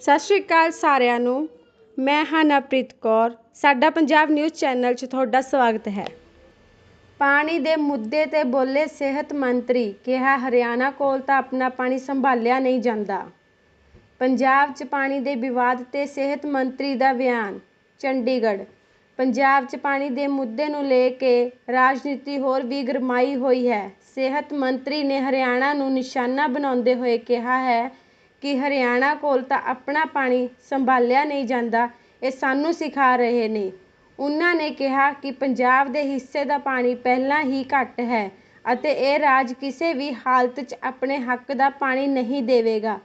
ਸਤਿ ਸ਼੍ਰੀ ਅਕਾਲ ਸਾਰਿਆਂ ਨੂੰ। ਮੈਂ ਹਾਂ ਕੌਰ। ਸਾਡਾ ਪੰਜਾਬ ਨਿਊਜ਼ ਚੈਨਲ 'ਚ ਤੁਹਾਡਾ ਸਵਾਗਤ ਹੈ। ਪਾਣੀ ਦੇ ਮੁੱਦੇ 'ਤੇ ਬੋਲੇ ਸਿਹਤ ਮੰਤਰੀ ਕਿਹਾ, ਹਰਿਆਣਾ ਕੋਲ ਤਾਂ ਆਪਣਾ ਪਾਣੀ ਸੰਭਾਲਿਆ ਨਹੀਂ ਜਾਂਦਾ। ਪੰਜਾਬ 'ਚ ਪਾਣੀ ਦੇ ਵਿਵਾਦ 'ਤੇ ਸਿਹਤ ਮੰਤਰੀ ਦਾ ਬਿਆਨ, ਚੰਡੀਗੜ੍ਹ। ਪੰਜਾਬ 'ਚ ਪਾਣੀ ਦੇ ਮੁੱਦੇ ਨੂੰ ਲੈ ਕੇ ਰਾਜਨੀਤੀ ਹੋਰ ਵੀ ਗਰਮਾਈ ਹੋਈ ਹੈ। ਸਿਹਤ ਮੰਤਰੀ ਨੇ ਹਰਿਆਣਾ ਨੂੰ ਨਿਸ਼ਾਨਾ ਬਣਾਉਂਦੇ ਹੋਏ ਕਿਹਾ ਹੈ ਕਿ ਹਰਿਆਣਾ ਕੋਲ ਤਾਂ ਆਪਣਾ ਪਾਣੀ ਸੰਭਾਲਿਆ ਨਹੀਂ ਜਾਂਦਾ, ਇਹ ਸਾਨੂੰ ਸਿਖਾ ਰਹੇ ਨੇ। ਉਨ੍ਹਾਂ ਨੇ ਕਿਹਾ ਕਿ ਪੰਜਾਬ ਦੇ ਹਿੱਸੇ ਦਾ ਪਾਣੀ ਪਹਿਲਾਂ ਹੀ ਘੱਟ ਹੈ ਅਤੇ ਇਹ ਰਾਜ ਕਿਸੇ ਵੀ ਹਾਲਤ 'ਚ ਆਪਣੇ ਹੱਕ ਦਾ ਪਾਣੀ ਨਹੀਂ ਦੇਵੇਗਾ।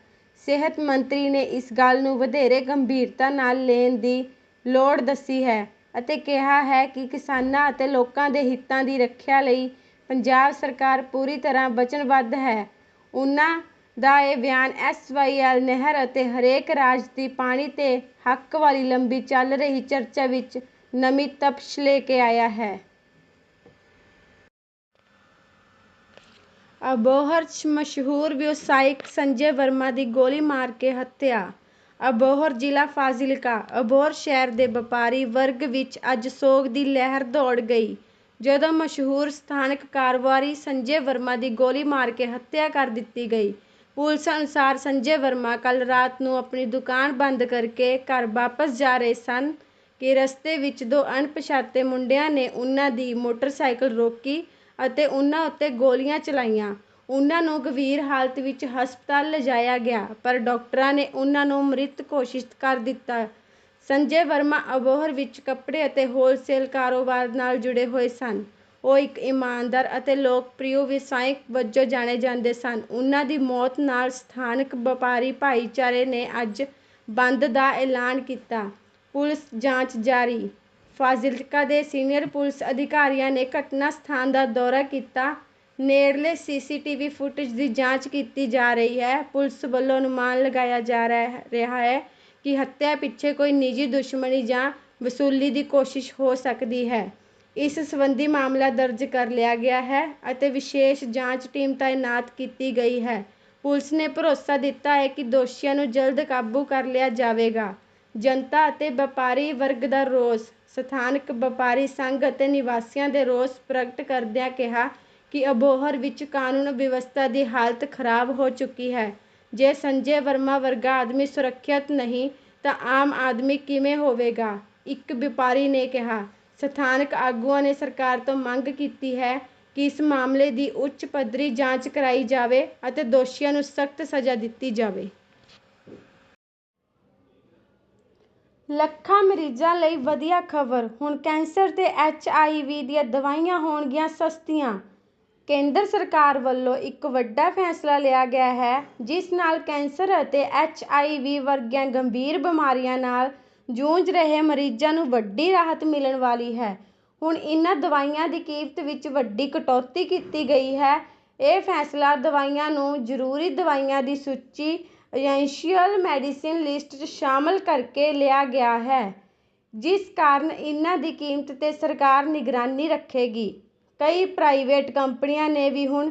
ਸਿਹਤ ਮੰਤਰੀ ਨੇ ਇਸ ਗੱਲ ਨੂੰ ਵਧੇਰੇ ਗੰਭੀਰਤਾ ਨਾਲ ਲੈਣ ਦੀ ਲੋੜ ਦੱਸੀ ਹੈ ਅਤੇ ਕਿਹਾ ਹੈ ਕਿ ਕਿਸਾਨਾਂ ਅਤੇ ਲੋਕਾਂ ਦੇ ਹਿੱਤਾਂ ਦੀ ਰੱਖਿਆ ਲਈ ਪੰਜਾਬ ਸਰਕਾਰ ਪੂਰੀ ਤਰ੍ਹਾਂ ਵਚਨਬੱਧ ਹੈ। ਉਨ੍ਹਾਂ ਦਾ ਇਹ ਬਿਆਨ ਐਸ ਵਾਈ ਐਲ ਨਹਿਰ ਅਤੇ ਹਰੇਕ ਰਾਜ ਦੀ ਪਾਣੀ ਤੇ ਹੱਕ ਵਾਲੀ ਲੰਬੀ ਚੱਲ ਰਹੀ ਚਰਚਾ ਵਿੱਚ ਨਵੀਂ ਤਪਸ਼ ਲੈ ਕੇ ਆਇਆ ਹੈ। ਅਬੋਹਰ 'ਚ ਮਸ਼ਹੂਰ ਵਿਵਸਾਇਕ ਸੰਜੇ ਵਰਮਾ ਦੀ ਗੋਲੀ ਮਾਰ ਕੇ ਹੱਤਿਆ। ਅਬੋਹਰ ਜ਼ਿਲ੍ਹਾ ਫਾਜ਼ਿਲਕਾ, ਅਬੋਹਰ ਸ਼ਹਿਰ ਦੇ ਵਪਾਰੀ ਵਰਗ ਵਿੱਚ ਅੱਜ ਸੋਗ ਦੀ ਲਹਿਰ ਦੌੜ ਗਈ। ਜਦੋਂ ਮਸ਼ਹੂਰ ਸਥਾਨਕ ਕਾਰੋਬਾਰੀ ਸੰਜੇ ਵਰਮਾ ਦੀ ਗੋਲੀ ਮਾਰ ਕੇ ਹੱਤਿਆ ਕਰ ਦਿੱਤੀ ਗਈ ਪੁਲਿਸ ਅਨੁਸਾਰ ਸੰਜੇ ਵਰਮਾ ਕੱਲ੍ਹ ਰਾਤ ਨੂੰ ਆਪਣੀ ਦੁਕਾਨ ਬੰਦ ਕਰਕੇ ਘਰ ਵਾਪਸ ਜਾ ਰਹੇ ਸਨ ਕਿ ਰਸਤੇ ਵਿੱਚ ਦੋ ਅਣਪਛਾਤੇ ਮੁੰਡਿਆਂ ਨੇ ਉਨ੍ਹਾਂ ਦੀ ਮੋਟਰਸਾਈਕਲ ਰੋਕੀ ਅਤੇ ਉਨ੍ਹਾਂ ਉੱਤੇ ਗੋਲੀਆਂ ਚਲਾਈਆਂ। ਉਨ੍ਹਾਂ ਨੂੰ ਗੰਭੀਰ ਹਾਲਤ ਵਿੱਚ ਹਸਪਤਾਲ ਲਿਜਾਇਆ ਗਿਆ, ਪਰ ਡਾਕਟਰਾਂ ਨੇ ਉਨ੍ਹਾਂ ਨੂੰ ਮ੍ਰਿਤ ਘੋਸ਼ਿਤ ਕਰ ਦਿੱਤਾ। ਸੰਜੇ ਵਰਮਾ ਅਬੋਹਰ ਵਿੱਚ ਕੱਪੜੇ ਅਤੇ ਹੋਲਸੇਲ ਕਾਰੋਬਾਰ ਨਾਲ ਜੁੜੇ ਹੋਏ ਸਨ। ਉਹ ਇੱਕ ਇਮਾਨਦਾਰ ਅਤੇ ਲੋਕਪ੍ਰਿਯ ਵਿਵਸਾਇਕ ਵਜੋਂ ਜਾਣੇ ਜਾਂਦੇ ਸਨ। ਉਨ੍ਹਾਂ ਦੀ ਮੌਤ ਨਾਲ ਸਥਾਨਕ ਵਪਾਰੀ ਭਾਈਚਾਰੇ ਨੇ ਅੱਜ ਬੰਦ ਦਾ ਐਲਾਨ ਕੀਤਾ। ਪੁਲਿਸ ਜਾਂਚ ਜਾਰੀ। ਫਾਜ਼ਿਲਕਾ ਦੇ ਸੀਨੀਅਰ ਪੁਲਿਸ ਅਧਿਕਾਰੀਆਂ ਨੇ ਘਟਨਾ ਸਥਾਨ ਦਾ ਦੌਰਾ ਕੀਤਾ। ਨੇੜਲੇ ਸੀਸੀਟੀਵੀ ਫੁਟੇਜ ਦੀ ਜਾਂਚ ਕੀਤੀ ਜਾ ਰਹੀ ਹੈ। ਪੁਲਿਸ ਵੱਲੋਂ ਅਨੁਮਾਨ ਲਗਾਇਆ ਜਾ ਰਿਹਾ ਹੈ ਕਿ ਹੱਤਿਆ ਪਿੱਛੇ ਕੋਈ ਨਿੱਜੀ ਦੁਸ਼ਮਣੀ ਜਾਂ ਵਸੂਲੀ ਦੀ ਕੋਸ਼ਿਸ਼ ਹੋ ਸਕਦੀ ਹੈ। ਇਸ ਸਬੰਧੀ ਮਾਮਲਾ ਦਰਜ ਕਰ ਲਿਆ ਗਿਆ ਹੈ ਅਤੇ ਵਿਸ਼ੇਸ਼ ਜਾਂਚ ਟੀਮ ਤਾਇਨਾਤ ਕੀਤੀ ਗਈ ਹੈ। ਪੁਲਿਸ ਨੇ ਭਰੋਸਾ ਦਿੱਤਾ ਹੈ ਕਿ ਦੋਸ਼ੀਆਂ ਨੂੰ ਜਲਦ ਕਾਬੂ ਕਰ ਲਿਆ ਜਾਵੇਗਾ। ਜਨਤਾ ਅਤੇ ਵਪਾਰੀ ਵਰਗ ਦਾ ਰੋਸ, ਸਥਾਨਕ ਵਪਾਰੀ ਸੰਘ ਅਤੇ ਨਿਵਾਸੀਆਂ ਦੇ ਰੋਸ ਪ੍ਰਗਟ ਕਰਦਿਆਂ ਕਿਹਾ ਕਿ ਅਬੋਹਰ ਵਿੱਚ ਕਾਨੂੰਨ ਵਿਵਸਥਾ ਦੀ ਹਾਲਤ ਖਰਾਬ ਹੋ ਚੁੱਕੀ ਹੈ। ਜੇ ਸੰਜੇ ਵਰਮਾ ਵਰਗਾ ਆਦਮੀ ਸੁਰੱਖਿਅਤ ਨਹੀਂ, ਤਾਂ ਆਮ ਆਦਮੀ ਕਿਵੇਂ ਹੋਵੇਗਾ? ਇੱਕ ਵਪਾਰੀ ਨੇ ਕਿਹਾ। ਸਥਾਨਕ ਆਗੂਆਂ ਨੇ ਸਰਕਾਰ ਤੋਂ ਮੰਗ ਕੀਤੀ ਹੈ ਕਿ ਇਸ ਮਾਮਲੇ ਦੀ ਉੱਚ ਪੱਧਰੀ ਜਾਂਚ ਕਰਾਈ ਜਾਵੇ ਅਤੇ ਦੋਸ਼ੀਆਂ ਨੂੰ ਸਖਤ ਸਜ਼ਾ ਦਿੱਤੀ ਜਾਵੇ। ਲੱਖਾਂ ਮਰੀਜ਼ਾਂ ਲਈ ਵਧੀਆ ਖਬਰ। ਹੁਣ ਕੈਂਸਰ ਤੇ ਐਚ ਆਈ ਵੀ ਦੀਆਂ ਦਵਾਈਆਂ ਹੋਣਗੀਆਂ ਸਸਤੀਆਂ। ਕੇਂਦਰ ਸਰਕਾਰ ਵੱਲੋਂ ਇੱਕ ਵੱਡਾ ਫੈਸਲਾ ਲਿਆ ਗਿਆ ਹੈ, ਜਿਸ ਨਾਲ ਕੈਂਸਰ ਅਤੇ ਐਚ ਆਈ ਵੀ ਵਰਗੀਆਂ ਗੰਭੀਰ ਬਿਮਾਰੀਆਂ ਨਾਲ ਜੂਝ ਰਹੇ ਮਰੀਜ਼ਾਂ ਨੂੰ ਵੱਡੀ ਰਾਹਤ ਮਿਲਣ ਵਾਲੀ ਹੈ। ਹੁਣ ਇਹਨਾਂ ਦਵਾਈਆਂ ਦੀ ਕੀਮਤ ਵਿੱਚ ਵੱਡੀ ਕਟੌਤੀ ਕੀਤੀ ਗਈ ਹੈ। ਇਹ ਫੈਸਲਾ ਦਵਾਈਆਂ ਨੂੰ ਜ਼ਰੂਰੀ ਦਵਾਈਆਂ ਦੀ ਸੂਚੀ ਐਸੈਂਸ਼ੀਅਲ ਮੈਡੀਸਿਨ ਲਿਸਟ 'ਚ ਸ਼ਾਮਲ ਕਰਕੇ ਲਿਆ ਗਿਆ ਹੈ, ਜਿਸ ਕਾਰਨ ਇਹਨਾਂ ਦੀ ਕੀਮਤ 'ਤੇ ਸਰਕਾਰ ਨਿਗਰਾਨੀ ਰੱਖੇਗੀ। ਕਈ ਪ੍ਰਾਈਵੇਟ ਕੰਪਨੀਆਂ ਨੇ ਵੀ ਹੁਣ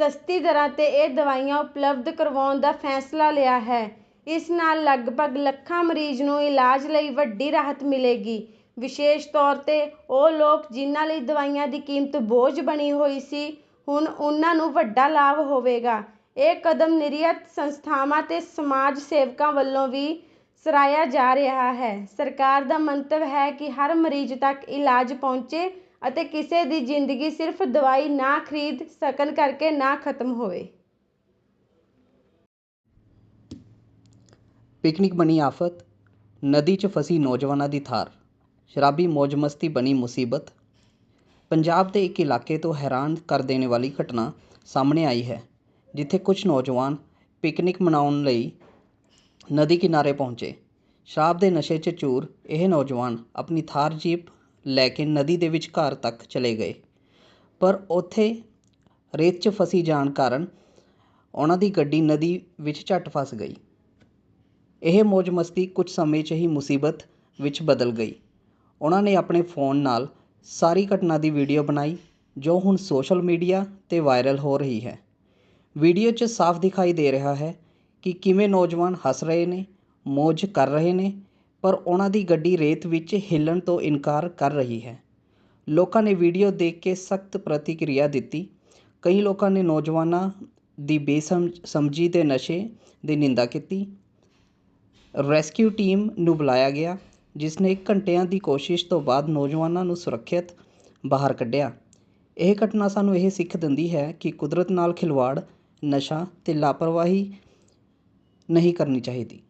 ਸਸਤੀ ਦਰਾਂ 'ਤੇ ਇਹ ਦਵਾਈਆਂ ਉਪਲਬਧ ਕਰਵਾਉਣ ਦਾ ਫੈਸਲਾ ਲਿਆ ਹੈ। ਇਸ ਨਾਲ ਲਗਭਗ ਲੱਖਾਂ ਮਰੀਜ਼ ਨੂੰ ਇਲਾਜ ਲਈ ਵੱਡੀ ਰਾਹਤ ਮਿਲੇਗੀ। ਵਿਸ਼ੇਸ਼ ਤੌਰ 'ਤੇ ਉਹ ਲੋਕ ਜਿਨ੍ਹਾਂ ਲਈ ਦਵਾਈਆਂ ਦੀ ਕੀਮਤ ਬੋਝ ਬਣੀ ਹੋਈ ਸੀ, ਹੁਣ ਉਨ੍ਹਾਂ ਨੂੰ ਵੱਡਾ ਲਾਭ ਹੋਵੇਗਾ। ਇਹ ਕਦਮ ਨਿਰਯਤ ਸੰਸਥਾਵਾਂ ਅਤੇ ਸਮਾਜ ਸੇਵਕਾਂ ਵੱਲੋਂ ਵੀ ਸਰਾਹਿਆ ਜਾ ਰਿਹਾ ਹੈ। ਸਰਕਾਰ ਦਾ ਮੰਤਵ ਹੈ ਕਿ ਹਰ ਮਰੀਜ਼ ਤੱਕ ਇਲਾਜ ਪਹੁੰਚੇ ਅਤੇ ਕਿਸੇ ਦੀ ਜ਼ਿੰਦਗੀ ਸਿਰਫ ਦਵਾਈ ਨਾ ਖਰੀਦ ਸਕਣ ਕਰਕੇ ਨਾ ਖਤਮ ਹੋਵੇ। ਪਿਕਨਿਕ ਬਣੀ ਆਫਤ ਨਦੀ 'ਚ ਫਸੀ ਨੌਜਵਾਨਾਂ ਦੀ ਥਾਰ ਸ਼ਰਾਬੀ ਮੌਜ ਮਸਤੀ ਬਣੀ ਮੁਸੀਬਤ ਪੰਜਾਬ ਦੇ ਇੱਕ ਇਲਾਕੇ ਤੋਂ ਹੈਰਾਨ ਕਰ ਦੇਣ ਵਾਲੀ ਘਟਨਾ ਸਾਹਮਣੇ ਆਈ ਹੈ ਜਿੱਥੇ ਕੁਝ ਨੌਜਵਾਨ ਪਿਕਨਿਕ ਮਨਾਉਣ ਲਈ ਨਦੀ ਕਿਨਾਰੇ ਪਹੁੰਚੇ ਸ਼ਰਾਬ ਦੇ ਨਸ਼ੇ 'ਚ ਚੂਰ ਇਹ ਨੌਜਵਾਨ ਆਪਣੀ ਥਾਰ ਜੀਪ ਲੈ ਕੇ ਨਦੀ ਦੇ ਵਿਚਕਾਰ ਤੱਕ ਚਲੇ ਗਏ ਪਰ ਉੱਥੇ ਰੇਤ 'ਚ ਫਸੀ ਜਾਣ ਕਾਰਨ ਉਹਨਾਂ ਦੀ ਗੱਡੀ ਨਦੀ ਵਿੱਚ ਝੱਟ ਫਸ ਗਈ ਇਹ ਮੌਜ ਮਸਤੀ ਕੁਝ ਸਮੇਂ 'ਚ ਹੀ ਮੁਸੀਬਤ ਵਿੱਚ ਬਦਲ ਗਈ। ਉਹਨਾਂ ਨੇ ਆਪਣੇ ਫੋਨ ਨਾਲ ਸਾਰੀ ਘਟਨਾ ਦੀ ਵੀਡੀਓ ਬਣਾਈ, ਜੋ ਹੁਣ ਸੋਸ਼ਲ ਮੀਡੀਆ 'ਤੇ ਵਾਇਰਲ ਹੋ ਰਹੀ ਹੈ। ਵੀਡੀਓ 'ਚ ਸਾਫ਼ ਦਿਖਾਈ ਦੇ ਰਿਹਾ ਹੈ ਕਿ ਕਿਵੇਂ ਨੌਜਵਾਨ ਹੱਸ ਰਹੇ ਨੇ, ਮੌਜ ਕਰ ਰਹੇ ਨੇ, ਪਰ ਉਹਨਾਂ ਦੀ ਗੱਡੀ ਰੇਤ ਵਿੱਚ ਹਿੱਲਣ ਤੋਂ ਇਨਕਾਰ ਕਰ ਰਹੀ ਹੈ। ਲੋਕਾਂ ਨੇ ਵੀਡੀਓ ਦੇਖ ਕੇ ਸਖਤ ਪ੍ਰਤੀਕਿਰਿਆ ਦਿੱਤੀ। ਕਈ ਲੋਕਾਂ ਨੇ ਨੌਜਵਾਨਾਂ ਦੀ ਬੇਸਮਝੀ ਤੇ ਨਸ਼ੇ ਦੀ ਨਿੰਦਾ ਕੀਤੀ। ਰੈਸਕਿਊ ਟੀਮ ਨੂੰ ਬੁਲਾਇਆ ਗਿਆ ਜਿਸ ਨੇ ਘੰਟਿਆਂ ਦੀ ਕੋਸ਼ਿਸ਼ ਤੋਂ ਬਾਅਦ ਨੌਜਵਾਨਾਂ ਨੂੰ ਸੁਰੱਖਿਅਤ ਬਾਹਰ ਕੱਢਿਆ। ਇਹ ਘਟਨਾ ਸਾਨੂੰ ਇਹ ਸਿੱਖ ਦਿੰਦੀ ਹੈ ਕਿ ਕੁਦਰਤ ਨਾਲ ਖਿਲਵਾੜ, ਨਸ਼ਾ ਅਤੇ ਲਾਪਰਵਾਹੀ ਨਹੀਂ ਕਰਨੀ ਚਾਹੀਦੀ।